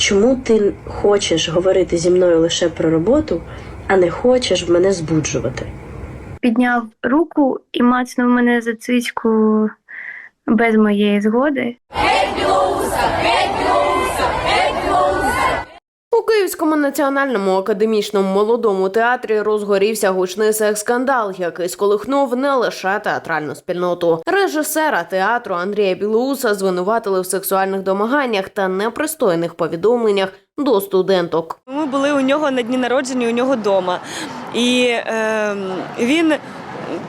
чому ти хочеш говорити зі мною лише про роботу, а не хочеш мене збуджувати? Підняв руку і мацнув мене за цицьку без моєї згоди. Київському національному академічному молодому театрі розгорівся гучний секс-скандал, який сколихнув не лише театральну спільноту. Режисера театру Андрія Білоуса звинуватили в сексуальних домаганнях та непристойних повідомленнях до студенток. Ми були у нього на дні народження, у нього вдома. І е, він,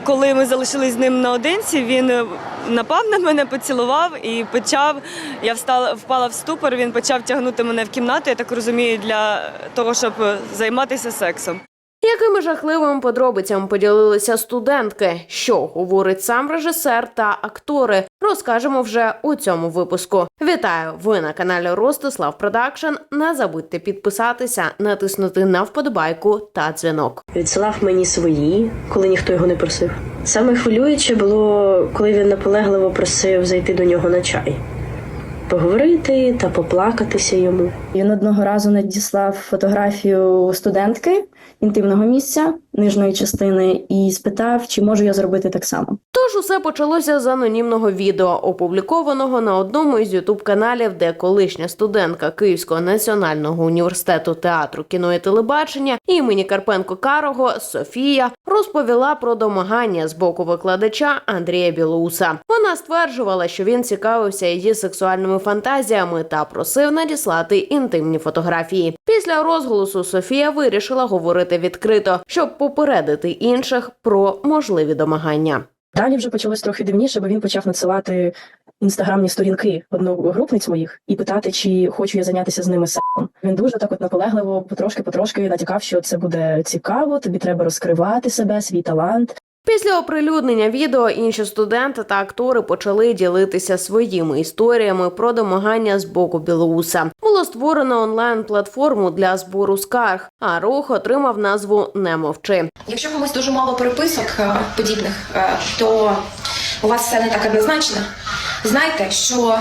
коли ми залишились з ним наодинці, він е, напав на мене, поцілував і почав. Я встала, впала в ступор. Він почав тягнути мене в кімнату, я так розумію, для того, щоб займатися сексом. Якими жахливими подробицями поділилися студентки, що говорить сам режисер та актори, розкажемо вже у цьому випуску. Вітаю! Ви на каналі Ростислав Продакшн. Не забудьте підписатися, натиснути на вподобайку та дзвінок. Відсилав мені свої, коли ніхто його не просив. Саме хвилююче було, коли він наполегливо просив зайти до нього на чай, поговорити та поплакатися йому. Він одного разу надіслав фотографію студентки інтимного місця нижньої частини і спитав, чи можу я зробити так само. Тож усе почалося з анонімного відео, опублікованого на одному із ютуб каналів, де колишня студентка Київського національного університету театру кіно і телебачення імені Карпенко Карого Софія розповіла про домагання з боку викладача Андрія Білоуса. Вона стверджувала, що він цікавився її сексуальними фантазіями та просив надіслати інтимні фотографії. Після розголосу Софія вирішила говорити відкрито, щоб попередити інших про можливі домагання. Далі вже почалось трохи дивніше, бо він почав надсилати інстаграмні сторінки одногрупниць моїх і питати, чи хочу я зайнятися з ними сексом. Він дуже так от наполегливо, потрошки-потрошки натякав, що це буде цікаво, тобі треба розкривати себе, свій талант. Після оприлюднення відео інші студенти та актори почали ділитися своїми історіями про домагання з боку Білоуса. Було створено онлайн-платформу для збору скарг, а рух отримав назву Не мовчи. Якщо комусь дуже мало переписок е, подібних, е, то у вас все не так однозначно. Знайте, що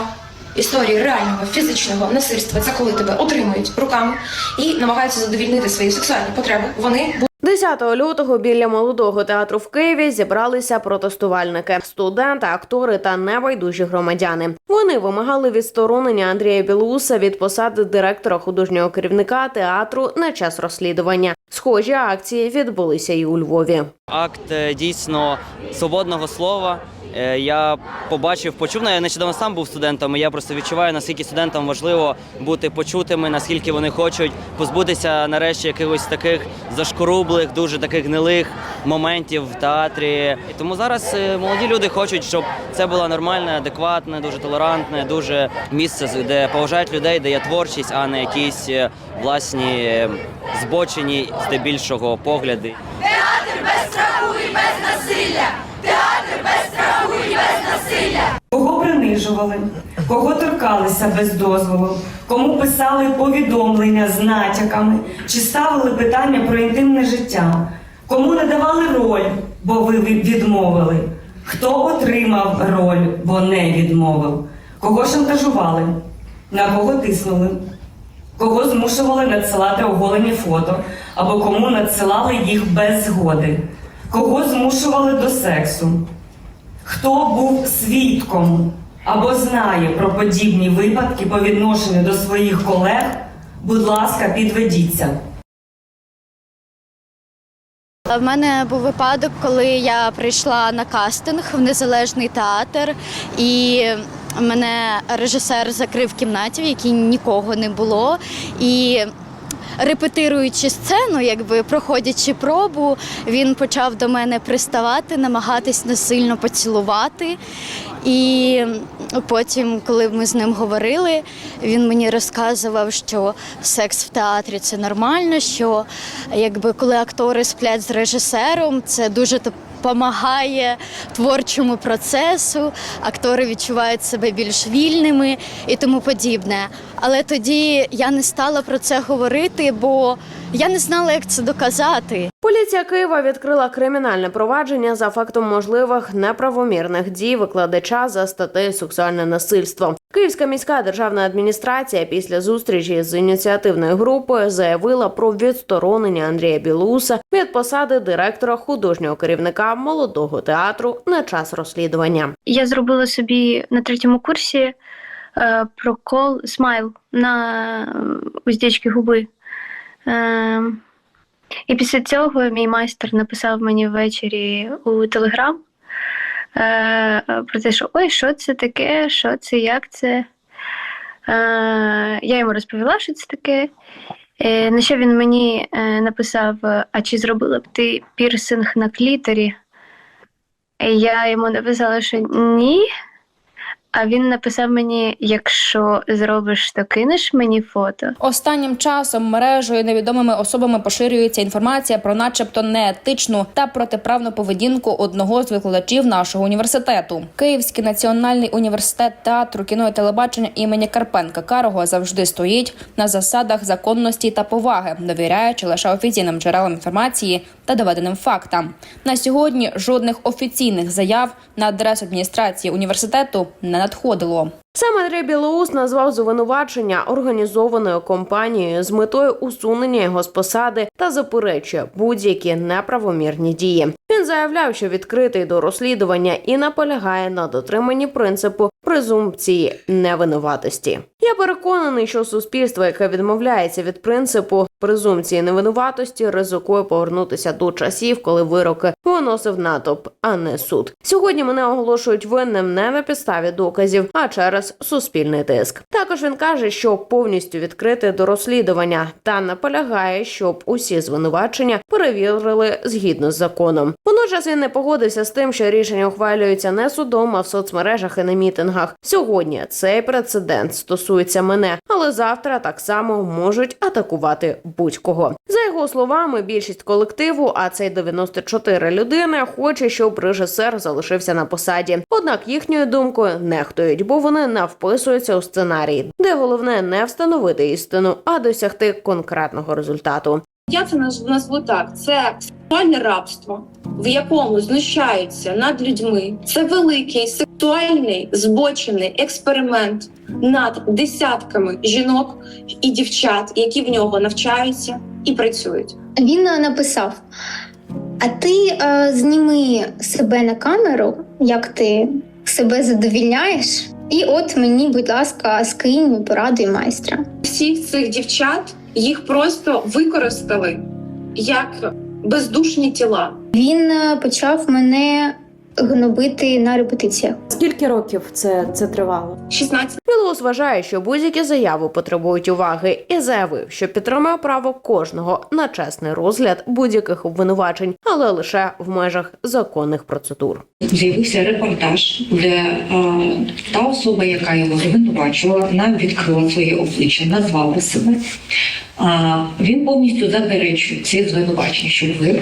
історії реального фізичного насильства це коли тебе отримують руками і намагаються задовільнити свої сексуальні потреби. Вони 10 лютого біля молодого театру в Києві зібралися протестувальники, студенти, актори та небайдужі громадяни. Вони вимагали відсторонення Андрія Білуса від посади директора художнього керівника театру на час розслідування. Схожі акції відбулися і у Львові. акт е, дійсно свободного слова. Е, Я побачив, почув. Ну, Я нещодавно сам був студентом. і Я просто відчуваю, наскільки студентам важливо бути почутими, наскільки вони хочуть позбутися нарешті якихось таких зашкорублих, дуже таких гнилих моментів в театрі. І тому зараз е, молоді люди хочуть, щоб це було нормальне, адекватне, дуже толерантне, дуже місце, де поважають людей, де є творчість, а не якісь е, власні збочені здебільшого погляди. Кого принижували, кого торкалися без дозволу, кому писали повідомлення з натяками? Чи ставили питання про інтимне життя, кому не давали роль, бо ви відмовили, хто отримав роль, бо не відмовив, кого шантажували, на кого тиснули, кого змушували надсилати оголені фото? Або кому надсилали їх без згоди, кого змушували до сексу. Хто був свідком або знає про подібні випадки по відношенню до своїх колег, будь ласка, підведіться. В мене був випадок, коли я прийшла на кастинг в незалежний театр, і мене режисер закрив кімнаті, в якій нікого не було. І репетируючи сцену, якби проходячи пробу, він почав до мене приставати, намагатись насильно поцілувати. І потім, коли ми з ним говорили, він мені розказував, що секс в театрі це нормально, що якби коли актори сплять з режисером, це дуже допомагає творчому процесу, актори відчувають себе більш вільними і тому подібне. Але тоді я не стала про це говорити, бо я не знала, як це доказати. Поліція Києва відкрила кримінальне провадження за фактом можливих неправомірних дій викладача за статтею сексуальне насильство. Київська міська державна адміністрація після зустрічі з ініціативною групою заявила про відсторонення Андрія Білуса від посади директора художнього керівника молодого театру на час розслідування. Я зробила собі на третьому курсі е, прокол смайл на е, уздечки губи. Е, і після цього мій майстер написав мені ввечері у Телеграм про те, що ой, що це таке, що це, як це. Е, я йому розповіла, що це таке. Е, на що він мені е, написав: А чи зробила б ти пірсинг на клітері? Я йому написала, що ні. А він написав мені: якщо зробиш, то кинеш мені фото. Останнім часом мережею невідомими особами поширюється інформація про, начебто, неетичну та протиправну поведінку одного з викладачів нашого університету. Київський національний університет театру кіно і телебачення імені Карпенка Карого завжди стоїть на засадах законності та поваги, довіряючи лише офіційним джерелам інформації та доведеним фактам. На сьогодні жодних офіційних заяв на адресу адміністрації університету не надходило. Сам Андрій Білоус назвав звинувачення організованою компанією з метою усунення його з посади та заперечує будь-які неправомірні дії. Він заявляв, що відкритий до розслідування і наполягає на дотриманні принципу презумпції невинуватості. Я переконаний, що суспільство, яке відмовляється від принципу презумпції невинуватості, ризикує повернутися до часів, коли вироки виносив натовп, а не суд. Сьогодні мене оголошують винним не на підставі доказів, а через суспільний тиск. Також він каже, що повністю відкрити до розслідування та наполягає, щоб усі звинувачення перевірили згідно з законом. Водночас він не погодився з тим, що рішення ухвалюються не судом, а в соцмережах і на мітингах. Сьогодні цей прецедент стосується мене, але завтра так само можуть атакувати будь-кого. За його словами, більшість колективу, а це й 94 людини, хоче, щоб режисер залишився на посаді. Однак їхньою думкою нехтують, бо вони не вписуються у сценарій, де головне не встановити істину, а досягти конкретного результату. Я це назву так: це сексуальне рабство, в якому знущаються над людьми. Це великий сексуальний збочений експеримент над десятками жінок і дівчат, які в нього навчаються і працюють. Він е, написав: А ти е, зніми себе на камеру, як ти себе задовільняєш, і от мені, будь ласка, скинь поради майстра. Всіх цих дівчат їх просто використали як бездушні тіла. Він е, почав мене гнобити на репетиціях. Скільки років це, це тривало? 16 Білоус вважає, що будь-які заяви потребують уваги, і заявив, що підтримує право кожного на чесний розгляд будь-яких обвинувачень, але лише в межах законних процедур. З'явився репортаж, де е, та особа, яка його звинувачувала, нам відкрила своє обличчя, назвала себе. А він повністю заперечує ці звинувачення, щоб ви.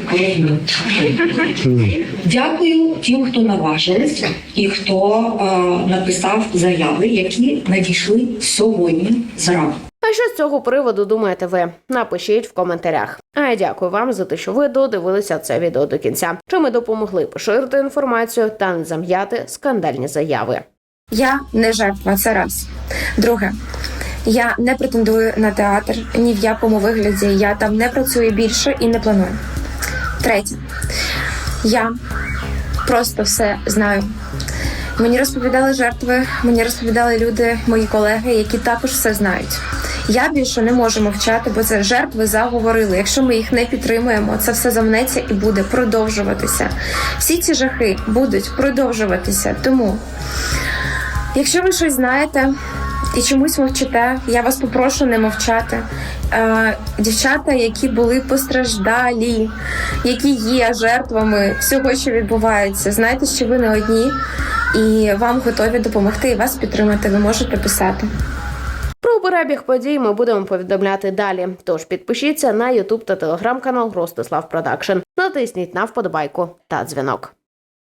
Дякую тим, хто наважились і хто е, написав заяви, які надійшли сьогодні зранку. А що з цього приводу думаєте ви? Напишіть в коментарях. А я дякую вам за те, що ви додивилися це відео до кінця. Чи ми допомогли поширити інформацію та не зам'яти скандальні заяви? Я не жертва, це раз. Друге, я не претендую на театр ні в якому вигляді. Я там не працюю більше і не планую. Третє, я просто все знаю. Мені розповідали жертви, мені розповідали люди, мої колеги, які також все знають. Я більше не можу мовчати, бо це жертви заговорили. Якщо ми їх не підтримуємо, це все замнеться і буде продовжуватися. Всі ці жахи будуть продовжуватися. Тому Якщо ви щось знаєте і чомусь мовчите, я вас попрошу не мовчати. Е, дівчата, які були постраждалі, які є жертвами всього, що відбувається, знайте, що ви не одні, і вам готові допомогти і вас підтримати. Ви можете писати. Про перебіг подій ми будемо повідомляти далі. Тож підпишіться на Ютуб та телеграм-канал Ростислав Продакшн. Натисніть на вподобайку та дзвінок.